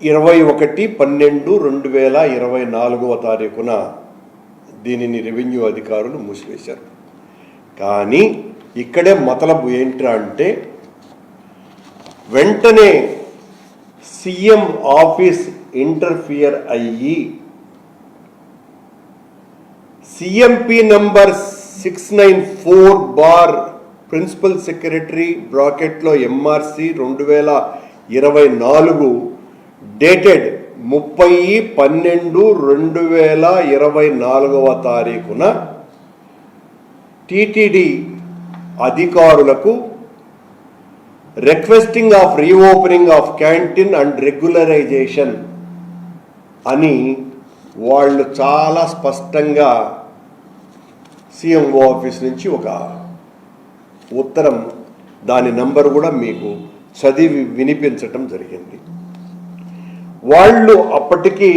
ఇరవై ఒకటి పన్నెండు రెండు వేల ఇరవై నాలుగవ తారీఖున దీనిని రెవెన్యూ అధికారులు మూసివేశారు. కానీ ఇక్కడే మతలబు ఏంట్రా అంటే వెంటనే సీఎం ఆఫీస్ ఇంటర్ఫియర్ అయ్యి CMP number six nine four bar principal secretary బ్రాకెట్లో ఎంఆర్సి రెండు వేల ఇరవై నాలుగు డేటెడ్ ముప్పై పన్నెండు రెండు వేల ఇరవై నాలుగవ తారీఖున టిటిడి అధికారులకు requesting of reopening of canteen and regularization అని వాళ్ళు చాలా స్పష్టంగా సిఎంఓ ఆఫీస్ నుంచి ఒక ఉత్తరం దాని నంబర్ కూడా మీకు చదివి వినిపించటం జరిగింది. వాళ్ళు అప్పటికి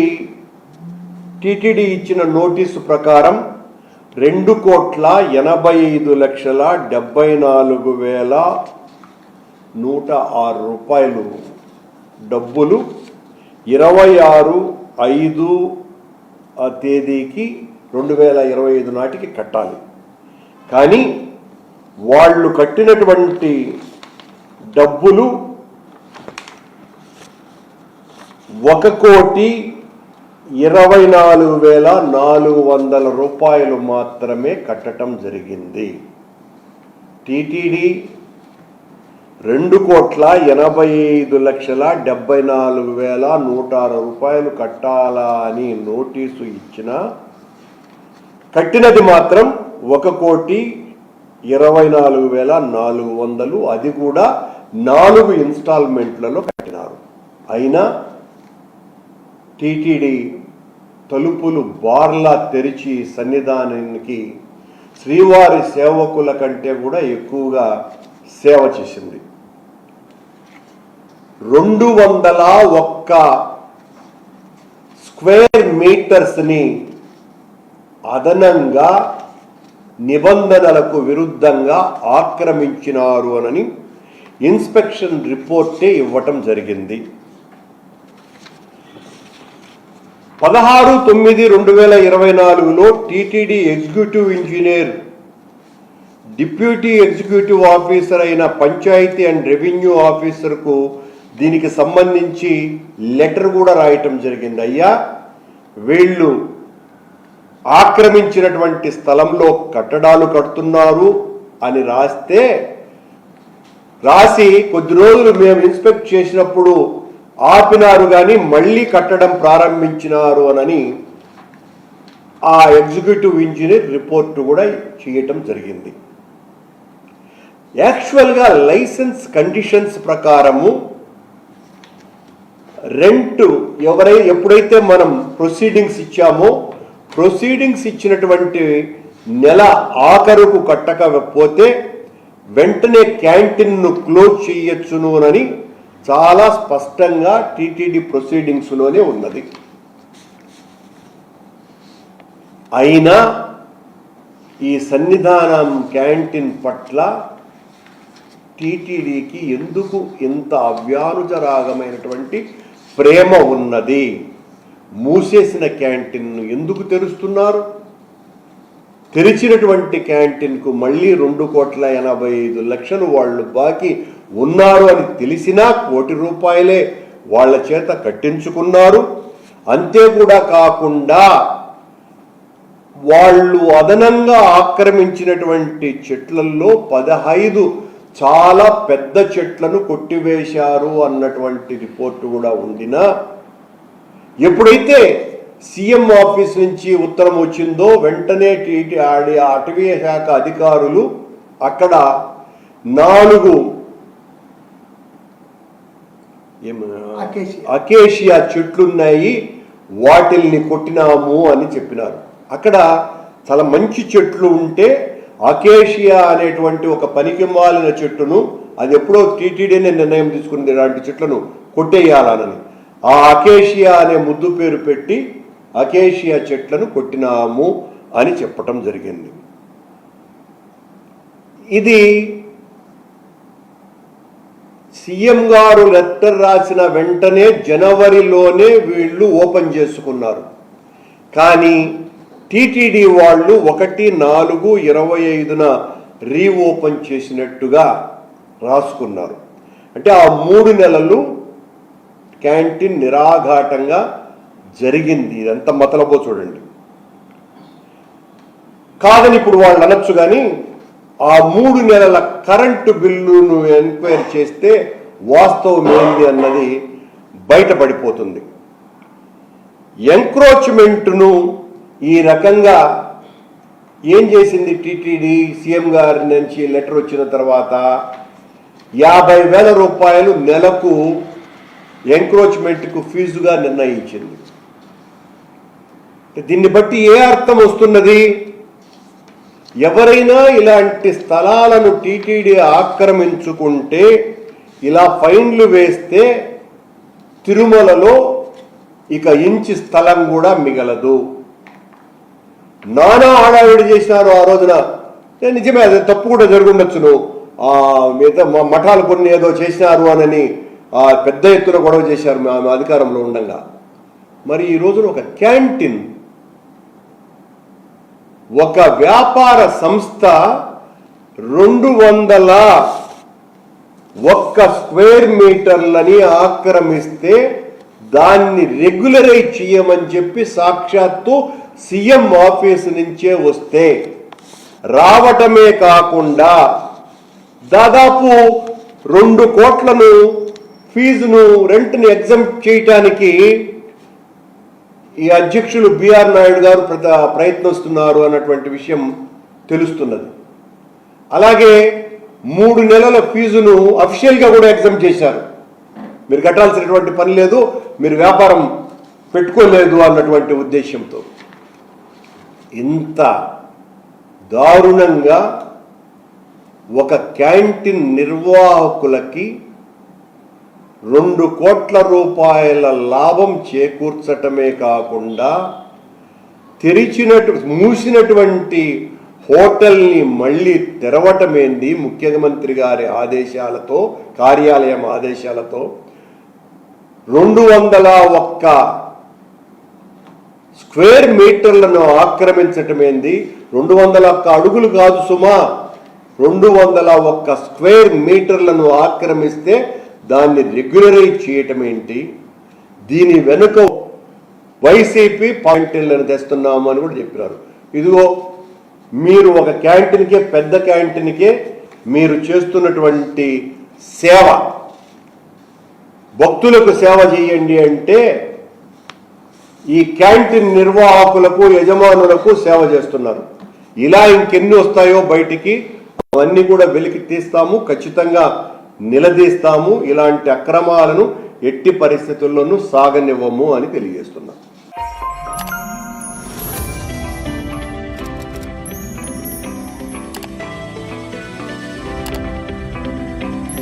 టీటీడీ ఇచ్చిన నోటీసు ప్రకారం రెండు కోట్ల ఎనభై ఐదు లక్షల డెబ్బై నాలుగు వేల నూట ఆరు రూపాయలు డబ్బులు ఇరవై ఆరు ఐదు ఆ తేదీకి రెండు వేల ఇరవై ఐదు నాటికి కట్టాలి. కానీ వాళ్ళు కట్టినటువంటి డబ్బులు ఒక కోటి ఇరవై నాలుగు వేల నాలుగు వందల రూపాయలు మాత్రమే కట్టడం జరిగింది. టీటీడీ రెండు కోట్ల ఎనభై ఐదు లక్షల డెబ్బై నాలుగు వేల నూట ఆరు రూపాయలు కట్టాలా అని నోటీసు ఇచ్చిన కట్టినది మాత్రం ఒక కోటి ఇరవై నాలుగు వేల నాలుగు వందలు. అది కూడా నాలుగు ఇన్స్టాల్మెంట్లలో కట్టినారు. అయినా టీటీడీ తలుపులు బార్లా తెరిచి సన్నిధానానికి శ్రీవారి సేవకుల కంటే కూడా ఎక్కువగా సేవ చేసింది. రెండు వందల ఒక్క స్క్వేర్ మీటర్స్ని అదనంగా నిబంధనలకు విరుద్ధంగా ఆక్రమించినారు అని ఇన్స్పెక్షన్ రిపోర్టే ఇవ్వటం జరిగింది. పదహారు తొమ్మిది రెండు వేల ఇరవై నాలుగులో TTD executive engineer deputy executive officer అయిన పంచాయతీ అండ్ రెవెన్యూ ఆఫీసర్కు దీనికి సంబంధించి లెటర్ కూడా రాయటం జరిగింది. అయ్యా వీళ్ళు ఆక్రమించినటువంటి స్థలంలో కట్టడాలు కడుతున్నారు అని రాస్తే రాసి కొద్ది రోజులు మేము ఇన్స్పెక్ట్ చేసినప్పుడు ఆపినారు కానీ మళ్ళీ కట్టడం ప్రారంభించినారు అనని ఆ ఎగ్జిక్యూటివ్ ఇంజనీర్ రిపోర్ట్ కూడా చేయటం జరిగింది. యాక్చువల్గా లైసెన్స్ కండిషన్స్ ప్రకారము రెంట్ ఎవరై ఎప్పుడైతే మనం ప్రొసీడింగ్స్ ఇచ్చామో ప్రొసీడింగ్స్ ఇచ్చినటువంటి నెల ఆఖరుకు కట్టకపోతే వెంటనే క్యాంటీన్ను క్లోజ్ చేయొచ్చును అని చాలా స్పష్టంగా టీటీడీ ప్రొసీడింగ్స్లోనే ఉన్నది. అయినా ఈ సన్నిధానం క్యాంటీన్ పట్ల టీటీడీకి ఎందుకు ఇంత అవ్యానుజరాగమైనటువంటి ప్రేమ ఉన్నది? మూసేసిన క్యాంటీన్ను ఎందుకు తెరుస్తున్నారు? తెరిచినటువంటి క్యాంటీన్కు మళ్ళీ రెండు కోట్ల ఎనభై ఐదు లక్షలు వాళ్ళు బాకీ ఉన్నారు అని తెలిసినా కోటి రూపాయలే వాళ్ళ చేత కట్టించుకున్నారు. అంతే కూడా కాకుండా వాళ్ళు అదనంగా ఆక్రమించినటువంటి చెట్లల్లో పదహైదు చాలా పెద్ద చెట్లను కొట్టివేశారు అన్నటువంటి రిపోర్టు కూడా ఉండినా ఎప్పుడైతే సీఎం ఆఫీస్ నుంచి ఉత్తరం వచ్చిందో వెంటనే టీటీ అటవీ శాఖ అధికారులు అక్కడ నాలుగు అకేషియా. చెట్లున్నాయి వాటిల్ని కొట్టినాము అని చెప్పినారు. అక్కడ చాలా మంచి చెట్లు ఉంటే అకేషియా అనేటువంటి ఒక పనికి మాలిన చెట్టును అది ఎప్పుడో టీటీడీనే నిర్ణయం తీసుకుంది ఇలాంటి చెట్లను కొట్టేయాలనని. ఆ అకేషియా అనే ముద్దు పేరు పెట్టి అకేషియా చెట్లను కొట్టినాము అని చెప్పటం జరిగింది. ఇది సీఎం గారు లెటర్ రాసిన వెంటనే జనవరిలోనే వీళ్ళు ఓపెన్ చేసుకున్నారు. కానీ టీటీడీ వాళ్ళు ఒకటి నాలుగు ఇరవై ఐదున రీఓపెన్ చేసినట్టుగా రాసుకున్నారు. అంటే ఆ మూడు నెలలు క్యాంటీన్ నిరాఘాటంగా జరిగింది. ఇదంతా మతలబో చూడండి. కాదని ఇప్పుడు వాళ్ళు అనొచ్చు కానీ ఆ మూడు నెలల కరెంటు బిల్లును ఎంక్వైరీ చేస్తే వాస్తవం ఏంది అన్నది బయటపడిపోతుంది. ఎంక్రోచ్మెంట్ను ఈ రకంగా ఏం చేసింది టీటీడీ సీఎం గారి నుంచి లెటర్ వచ్చిన తర్వాత యాభై వేల రూపాయలు నెలకు ఎంక్రోచ్మెంట్కు ఫీజుగా నిర్ణయించింది. దీన్ని బట్టి ఏ అర్థం వస్తున్నది? ఎవరైనా ఇలాంటి స్థలాలను టీటీడీ ఆక్రమించుకుంటే ఇలా ఫైన్లు వేస్తే తిరుమలలో ఇక ఇంచి స్థలం కూడా మిగలదు. నానా హడావిడి చేసినారు ఆ రోజున. నిజమే అది తప్పు కూడా జరుగుండొచ్చును. ఆ మిగతా మా మఠాలు కొన్ని ఏదో చేసినారు అనని ఆ పెద్ద ఎత్తున గొడవ చేశారు మా అధికారంలో ఉండగా. మరి ఈ రోజున ఒక క్యాంటీన్ ఒక వ్యాపార సంస్థ రెండు వందల ఒక్క స్క్వేర్ మీటర్లని ఆక్రమిస్తే దాన్ని రెగ్యులరైజ్ చేయమని చెప్పి సాక్షాత్తు సీఎం ఆఫీస్ నుంచే వస్తే రావటమే కాకుండా దాదాపు రెండు కోట్లను ఫీజును రెంట్ని ఎగ్జామ్ చేయటానికి ఈ అధ్యక్షులు బిఆర్ నాయుడు గారు ప్రయత్నిస్తున్నారు అన్నటువంటి విషయం తెలుస్తున్నది. అలాగే మూడు నెలల ఫీజును అఫీషియల్గా కూడా ఎగ్జామ్ చేశారు. మీరు కట్టాల్సినటువంటి పని లేదు మీరు వ్యాపారం పెట్టుకోలేదు అన్నటువంటి ఉద్దేశంతో ఇంత దారుణంగా ఒక క్యాంటీన్ నిర్వాహకులకి రెండు కోట్ల రూపాయల లాభం చేకూర్చటమే కాకుండా తెరిచినటు మూసినటువంటి హోటల్ని మళ్ళీ తెరవటమేంది ముఖ్యమంత్రి గారి ఆదేశాలతో కార్యాలయం ఆదేశాలతో? రెండు వందల ఒక్క స్క్వేర్ మీటర్లను ఆక్రమించటమేంది? రెండు వందల ఒక్క అడుగులు కాదు సుమా. రెండు వందల ఒక్క స్క్వేర్ మీటర్లను ఆక్రమిస్తే దాన్ని రెగ్యులరైజ్ చేయటం ఏంటి? దీని వెనుక వైసీపీ పాయింట్లను తెస్తున్నాము అని కూడా చెప్పినారు. ఇదిగో మీరు ఒక క్యాంటీన్కే పెద్ద క్యాంటీన్కే మీరు చేస్తున్నటువంటి సేవ భక్తులకు సేవ చేయండి అంటే ఈ క్యాంటీన్ నిర్వాహకులకు యజమానులకు సేవ చేస్తున్నారు. ఇలా ఇంకెన్ని వస్తాయో బయటికి అవన్నీ కూడా వెలికి తీస్తాము. ఖచ్చితంగా నిలదీస్తాము ఇలాంటి అక్రమాలను ఎట్టి పరిస్థితుల్లోనూ సాగనివ్వము అని తెలియజేస్తున్నాం.